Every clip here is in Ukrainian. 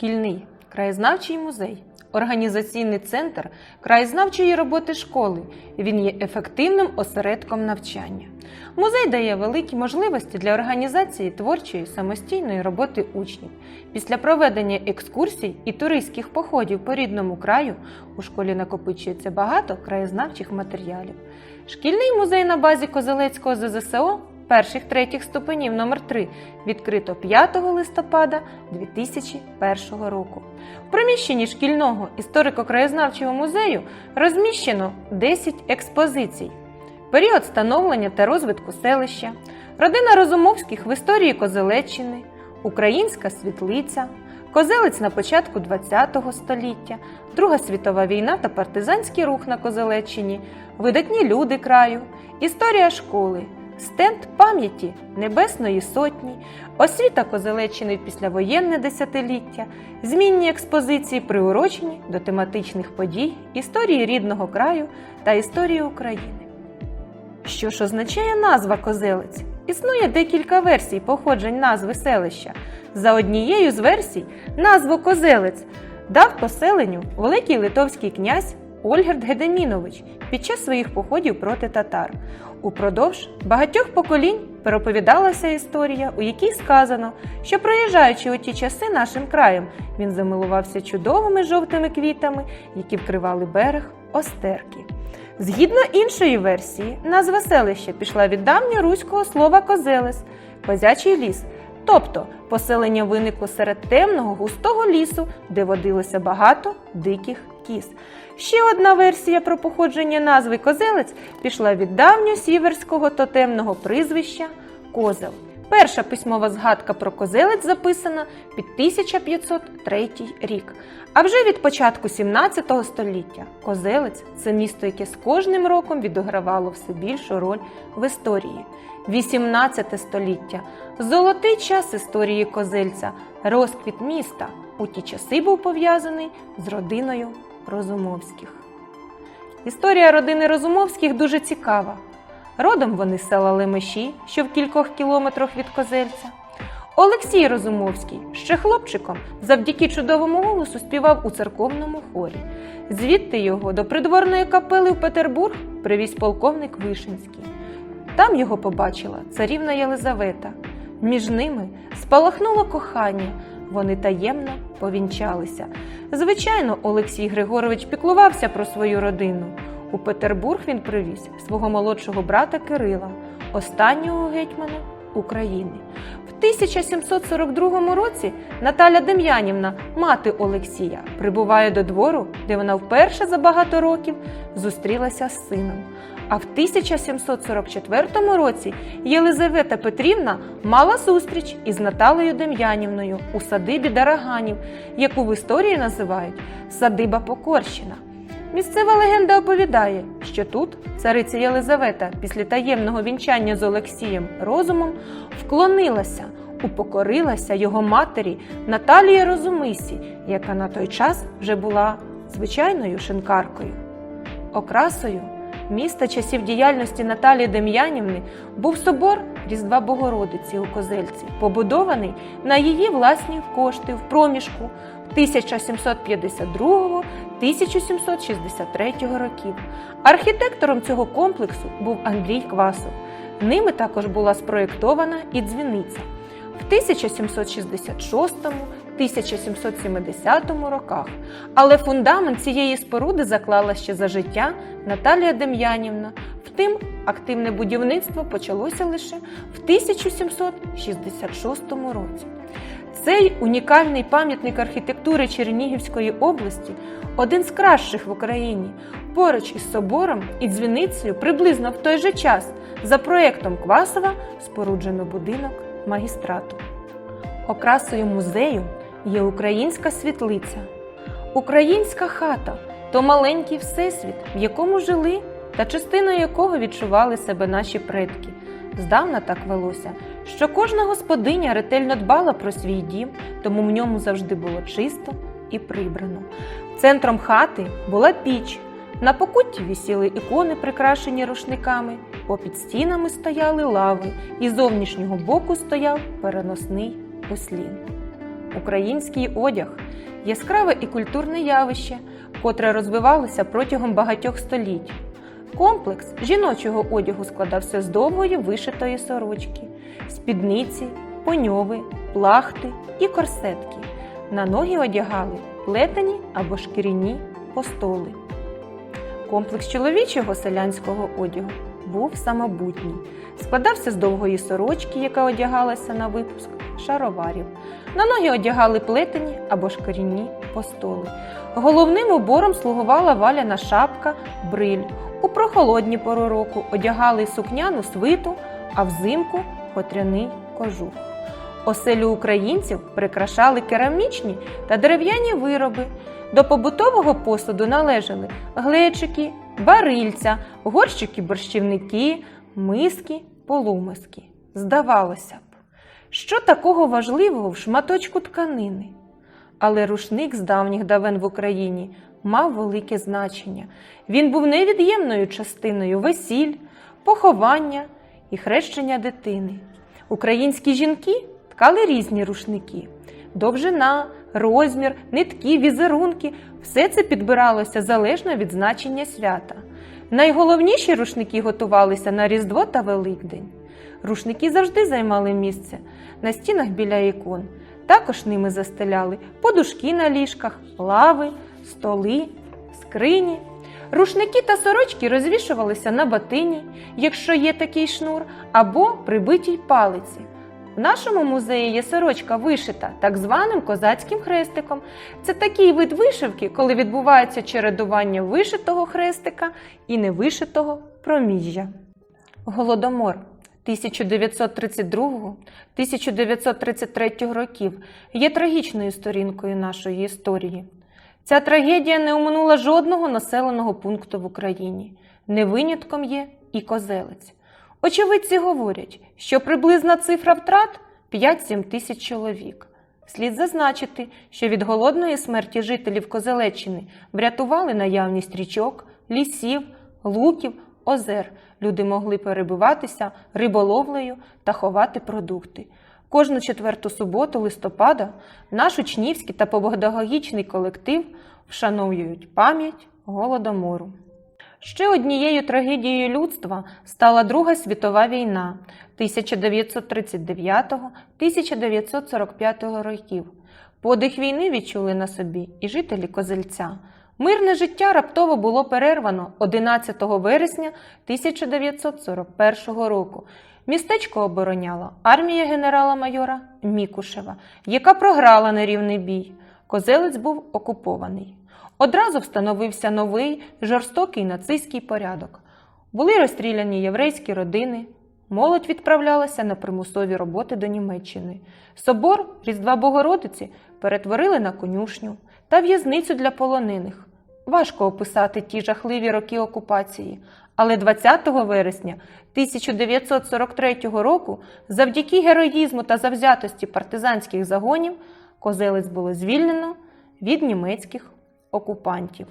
Шкільний краєзнавчий музей. Організаційний центр краєзнавчої роботи школи. Він є ефективним осередком навчання. Музей дає великі можливості для організації творчої самостійної роботи учнів. Після проведення екскурсій і туристських походів по рідному краю у школі накопичується багато краєзнавчих матеріалів. Шкільний музей на базі Козелецького ЗЗСО перших третіх ступенів номер 3 відкрито 5 листопада 2001 року. В приміщенні шкільного історико-краєзнавчого музею розміщено 10 експозицій. Період становлення та розвитку селища, родина Розумовських в історії Козелеччини, Українська світлиця, Козелець на початку ХХ століття, Друга світова війна та партизанський рух на Козелеччині, видатні люди краю, історія школи, стенд пам'яті Небесної Сотні, освіта Козелеччини післявоєнне десятиліття, змінні експозиції, приурочені до тематичних подій, історії рідного краю та історії України. Що ж означає назва Козелець? Існує декілька версій походжень назви селища. За однією з версій, назву Козелець дав поселенню великий литовський князь Ольгерд Гедемінович під час своїх походів проти татар. Упродовж багатьох поколінь переповідалася історія, у якій сказано, що проїжджаючи у ті часи нашим краєм, він замилувався чудовими жовтими квітами, які вкривали берег Остерки. Згідно іншої версії, назва селища пішла від давньоруського слова козелес козячий ліс. Тобто поселення виникло серед темного густого лісу, де водилося багато диких кіз. Ще одна версія про походження назви козелець пішла від давньосіверського тотемного прізвища козел. Перша письмова згадка про козелець записана під 1503 рік. А вже від початку 17 століття козелець це місто, яке з кожним роком відігравало все більшу роль в історії. 18 століття золотий час історії козельця, розквіт міста. У ті часи був пов'язаний з родиною Розумовських. Історія родини Розумовських дуже цікава. Родом вони з села Лемеші, що в кількох кілометрах від Козельця. Олексій Розумовський ще хлопчиком завдяки чудовому голосу співав у церковному хорі. Звідти його до придворної капели в Петербург привіз полковник Вишинський. Там його побачила царівна Єлизавета. Між ними спалахнуло кохання, вони таємно повінчалися. Звичайно, Олексій Григорович піклувався про свою родину. У Петербург він привіз свого молодшого брата Кирила, останнього гетьмана України. В 1742 році Наталя Дем'янівна, мати Олексія, прибуває до двору, де вона вперше за багато років зустрілася з сином. А в 1744 році Єлизавета Петрівна мала зустріч із Наталею Дем'янівною у садибі Дараганів, яку в історії називають Садиба Покорщина. Місцева легенда оповідає, що тут цариця Єлизавета після таємного вінчання з Олексієм розумом вклонилася, упокорилася його матері Наталії Розумисі, яка на той час вже була звичайною шинкаркою. Окрасою міста часів діяльності Наталії Дем'янівни був собор Різдва Богородиці у Козельці, побудований на її власні кошти в проміжку 1752-1763 роких. Архітектором цього комплексу був Андрій Квасов. Ними також була спроєктована і дзвіниця. В 1766-1770 роках. Але фундамент цієї споруди заклала ще за життя Наталія Дем'янівна. Втім, активне будівництво почалося лише в 1766 році. Цей унікальний пам'ятник архітектури Чернігівської області один з кращих в Україні. Поруч із собором і дзвіницею приблизно в той же час за проєктом Квасова споруджено будинок магістрату. Окрасою музею є українська світлиця. Українська хата то маленький всесвіт, в якому жили та частиною якого відчували себе наші предки. Здавна так велося, що кожна господиня ретельно дбала про свій дім, тому в ньому завжди було чисто і прибрано. Центром хати була піч. На покутті висіли ікони, прикрашені рушниками, попід стінами стояли лави, і з зовнішнього боку стояв переносний послін. український одяг, яскраве і культурне явище, котре розвивалося протягом багатьох століть. Комплекс жіночого одягу складався з довгої вишитої сорочки, спідниці, поньови, плахти і корсетки. На ноги одягали плетені або шкіряні постоли. Комплекс чоловічого селянського одягу був самобутній. Складався з довгої сорочки, яка одягалася на випуск шароварів. На ноги одягали плетені або шкіряні постоли. Головним убором слугувала валяна шапка, бриль. У прохолодні пору року одягали сукняну свиту, а взимку хотряний кожух. Оселю українців прикрашали керамічні та дерев'яні вироби. До побутового посуду належали глечики, барильця, горщики борщівники, миски, полумиски. Здавалося б, що такого важливого в шматочку тканини? Але рушник з давніх давен в Україні мав велике значення. Він був невід'ємною частиною весіль, поховання і хрещення дитини. Українські жінки ткали різні рушники. Довжина, розмір, нитки, візерунки все це підбиралося залежно від значення свята. Найголовніші рушники готувалися на Різдво та Великдень. Рушники завжди займали місце на стінах біля ікон. Також ними застеляли подушки на ліжках, лави, столи, скрині. Рушники та сорочки розвішувалися на батині, якщо є такий шнур, або прибитій палиці. В нашому музеї є сорочка вишита так званим козацьким хрестиком. Це такий вид вишивки, коли відбувається чередування вишитого хрестика і невишитого проміжжя. Голодомор 1932-1933 років є трагічною сторінкою нашої історії. Ця трагедія не оминула жодного населеного пункту в Україні. Не винятком є і козелець. Очевидці говорять, що приблизна цифра втрат 5-7 тисяч чоловік. Слід зазначити, що від голодної смерті жителів Козелеччини врятували наявність річок, лісів, луків, озер. Люди могли перебиватися риболовлею та ховати продукти. Кожну четверту суботу листопада наш учнівський та педагогічний колектив вшановують пам'ять голодомору. Ще однією трагедією людства стала Друга світова війна 1939-1945 років. Подих війни відчули на собі і жителі Козельця. Мирне життя раптово було перервано 11 вересня 1941 року. Містечко обороняла армія генерала-майора Мікушева, яка програла нерівний бій. Козелець був окупований. Одразу встановився новий жорстокий нацистський порядок. Були розстріляні єврейські родини, молодь відправлялася на примусові роботи до Німеччини. Собор Різдва Богородиці перетворили на конюшню та в'язницю для полонених. Важко описати ті жахливі роки окупації, але 20 вересня 1943 року, завдяки героїзму та завзятості партизанських загонів, Козелець було звільнено від німецьких окупантів.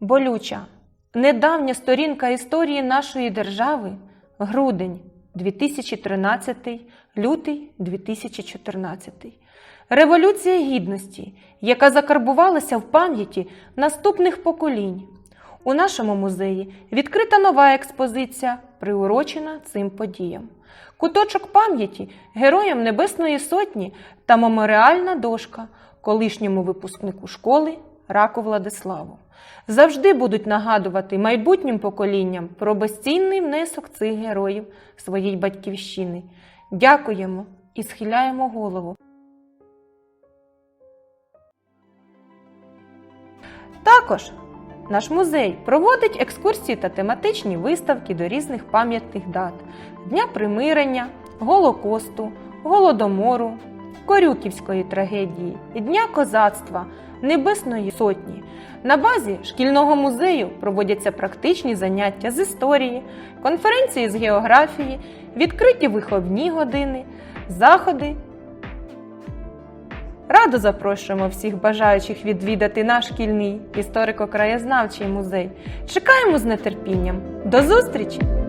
Болюча, недавня сторінка історії нашої держави грудень 2013, лютий 2014. Революція Гідності, яка закарбувалася в пам'яті наступних поколінь. У нашому музеї відкрита нова експозиція, приурочена цим подіям. Куточок пам'яті Героям Небесної Сотні та меморіальна дошка колишньому випускнику школи Раку Владиславу. Завжди будуть нагадувати майбутнім поколінням про безцінний внесок цих героїв своїй батьківщини. Дякуємо і схиляємо голову. Також наш музей проводить екскурсії та тематичні виставки до різних пам'ятних дат Дня примирення, Голокосту, Голодомору, Корюківської трагедії, і Дня козацтва, Небесної Сотні. На базі шкільного музею проводяться практичні заняття з історії, конференції з географії, відкриті виховні години, заходи Радо запрошуємо всіх бажаючих відвідати наш шкільний історико-краєзнавчий музей. Чекаємо з нетерпінням. До зустрічі!